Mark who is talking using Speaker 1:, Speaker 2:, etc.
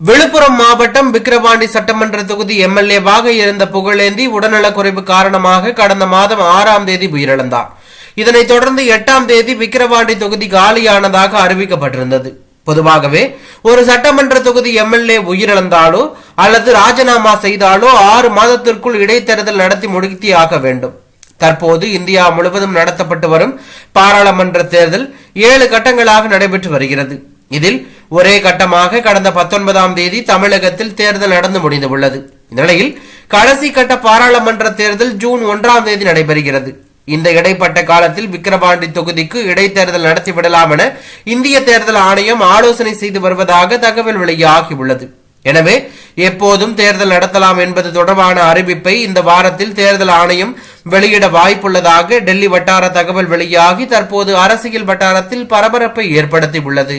Speaker 1: விழுப்புரம் மாவட்டம் விக்கிரவாண்டி சட்டமன்ற தொகுதி எம்எல்ஏவாக இருந்த புகழேந்தி உடல்நலக்குறைவு காரணமாக கடந்த மாதம் ஆறாம் தேதி உயிரிழந்தார். இதனைத் தொடர்ந்து எட்டாம் தேதி விக்கிரவாண்டி தொகுதி காலியானதாக அறிவிக்கப்பட்டிருந்தது. பொதுவாகவே ஒரு சட்டமன்ற தொகுதி எம்எல்ஏ உயிரிழந்தாலோ அல்லது ராஜினாமா செய்தாலோ ஆறு மாதத்திற்குள் இடைத்தேர்தல் நடத்தி முடித்தியாக வேண்டும். தற்போது இந்தியா முழுவதும் நடத்தப்பட்டு வரும் பாராளுமன்ற தேர்தல் ஏழு கட்டங்களாக நடைபெற்று வருகிறது. இதில் ஒரே கட்டமாக கடந்த பத்தொன்பதாம் தேதி தமிழகத்தில் தேர்தல் நடந்து முடிந்துள்ளது இந்நிலையில் கடைசி கட்ட பாராளுமன்ற தேர்தல் ஜூன் ஒன்றாம் தேதி நடைபெறுகிறது. இந்த இடைப்பட்ட காலத்தில் விக்கிரவாண்டி தொகுதிக்கு இடைத்தேர்தல் நடத்திவிடலாம் என இந்திய தேர்தல் ஆணையம் ஆலோசனை செய்து வருவதாக தகவல் வெளியாகியுள்ளது. எனவே எப்போதும் தேர்தல் நடத்தலாம் என்பது தொடர்பான அறிவிப்பை இந்த வாரத்தில் தேர்தல் ஆணையம் வெளியிட வாய்ப்புள்ளதாக டெல்லி வட்டார தகவல் வெளியாகி தற்போது அரசியல் வட்டாரத்தில் பரபரப்பை ஏற்படுத்தியுள்ளது.